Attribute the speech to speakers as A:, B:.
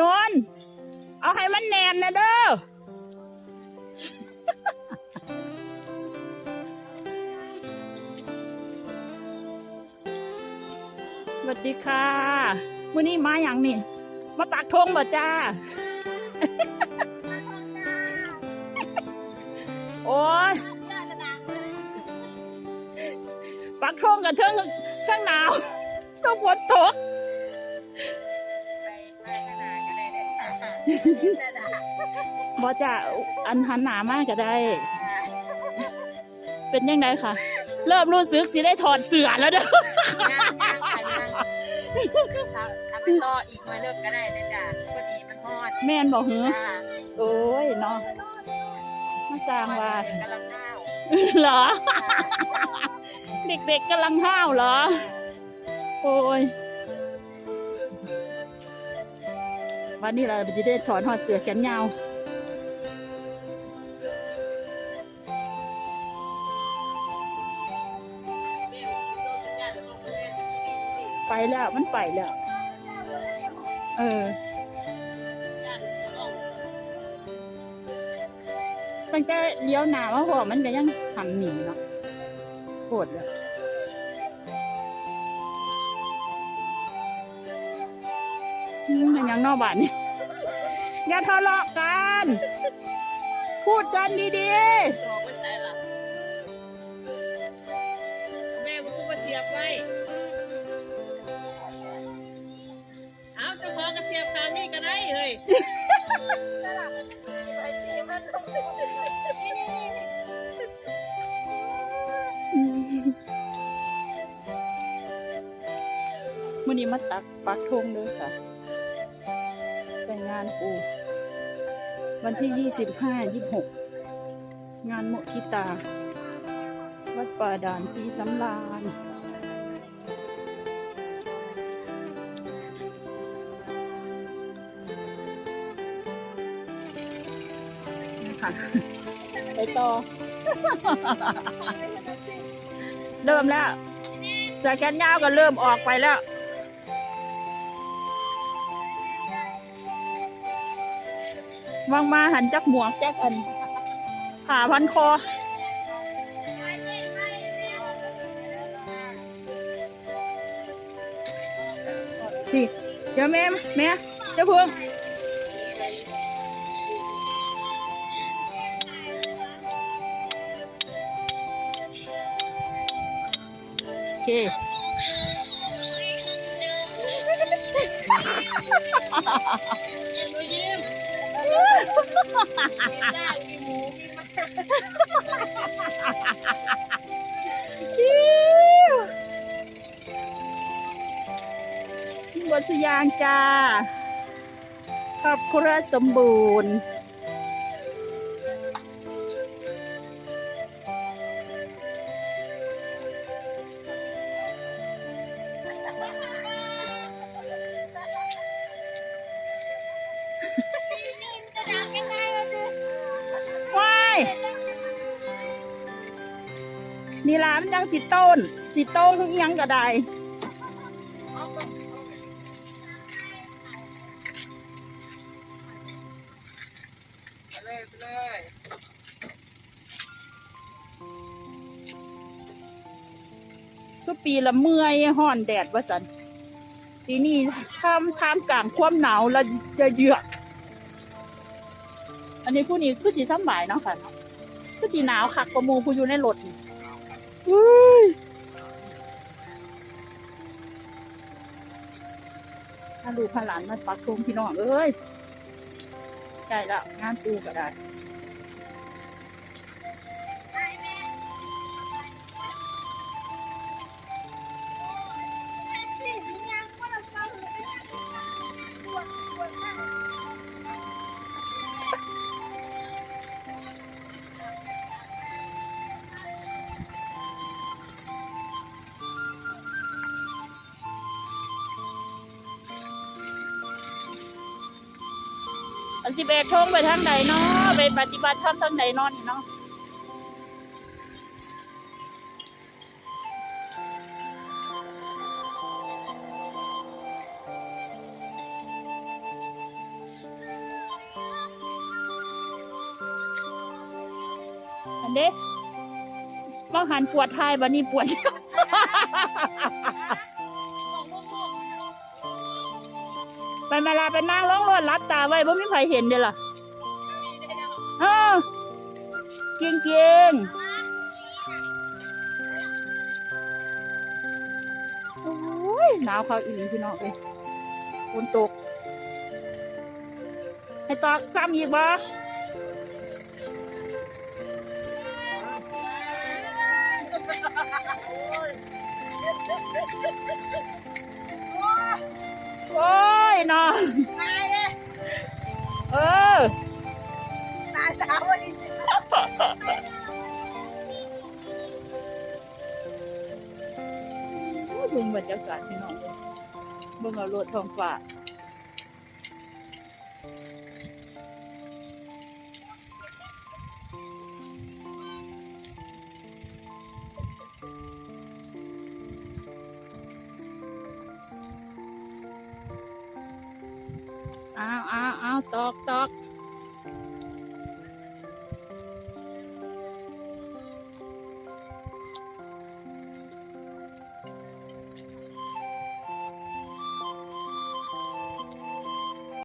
A: นนเอาให้มันแนนนะเด้อสวัสดีค่ะวันนี้มาอย่างนี่ มาปักธงบ่จ้า โอ้ยปักธงกับเทิงเทิงหนาว ต้องฝนตก บอจะอันหันหนามากก็ได้ เป็นยังไงคะเริ่มรู้สึกสิได้ถอดเสื้อแล้วเด้อ
B: ย่างย่างค่ะย่างถ้าถ้าไปต่ออีกหน่อยเลิกก็ได้นะจ๊ะพอดีมันฮอด
A: แม่นบอกหือ
B: จ้า
A: โอ้ยเนาะมาสร้างว่า
B: กำลังข้าว
A: เหรอ เด็กๆกำลังห้าวเหรอ โอ้ย วันนี้เราจะได้ถอนหอดเสือแขนยาวไปแล้วมันไปแล้ว เออตั้งแต่เลี้ยวหนาว่าพอมันก็ยังหันหนีเนาะโหดเล ยอืมมันยังนอกบ้านนี่อย่าทะเลาะกัน พูดกันดี
B: บอกไว้ใจล่ะแม่บอกว่าเสียบไว้เอาเจะพอกระเสียบทางนี้ก็ได้เฮ้ย
A: ๆมื่อนี้มาตักปักธงเลยค่ะแต่งงานปู วันที่ยี่สิบห้ายี่หกงานโมทิตา วัดป่าด่านสีสำรานนี่ค่ะ ไปต่อ เริ่มแล้วสายแขนยาวก็เริ่มออกไปแล้ว วางมาหันจักหมวกจักอันผ่าพันคอ สิเดี๋ยวแม่แม่เจ้าพวงโอเค
B: มีจ้ามีหมูมีมะ
A: บทสยางจ้าครอบครัวสมบูรณ์ นี่ร้านมันยังสิต้น สิโต้งยังก็ได้สุปีละเมื่อยห่อนแดดว่าสันปีนี้ทำทำกลางความหนาวแล้วจะเยือก อันนี้ผู้นี้คือสีซ้ำบ่ายเนาะค่ะคือสีหนาวคักกว่ามูผู้อยู่ในรถนี่ ถ้าลูกพาหลานมาปักธงพี่น้องเอ้ยใช่แล้วงานปูก็ได้ อันสิบเอ็ดทงไปทางไหนเนาะไปปฏิบัติธรรมทางไหนนอนเนาะอันเด้บ้องหันปวดท้ายบ้านี่ปวด ไปมาลาไปนั่งร้องรถรับตาไว้บ่มีใครเห็นเด้อล่ะเออเก่งเก่งๆโอ้ยหนาวเขาอีหลีพี่น้องเลยฝนตก ให้ตอกซ้ำอีกบ่
B: ตายเลย
A: เออ
B: ตายสาววันนี้
A: เบิ่งบรรยากาศพี่น้องเลยเบิ่งเอารถทองฟ้า อ้าวอ้าวอ้าวตอกตอก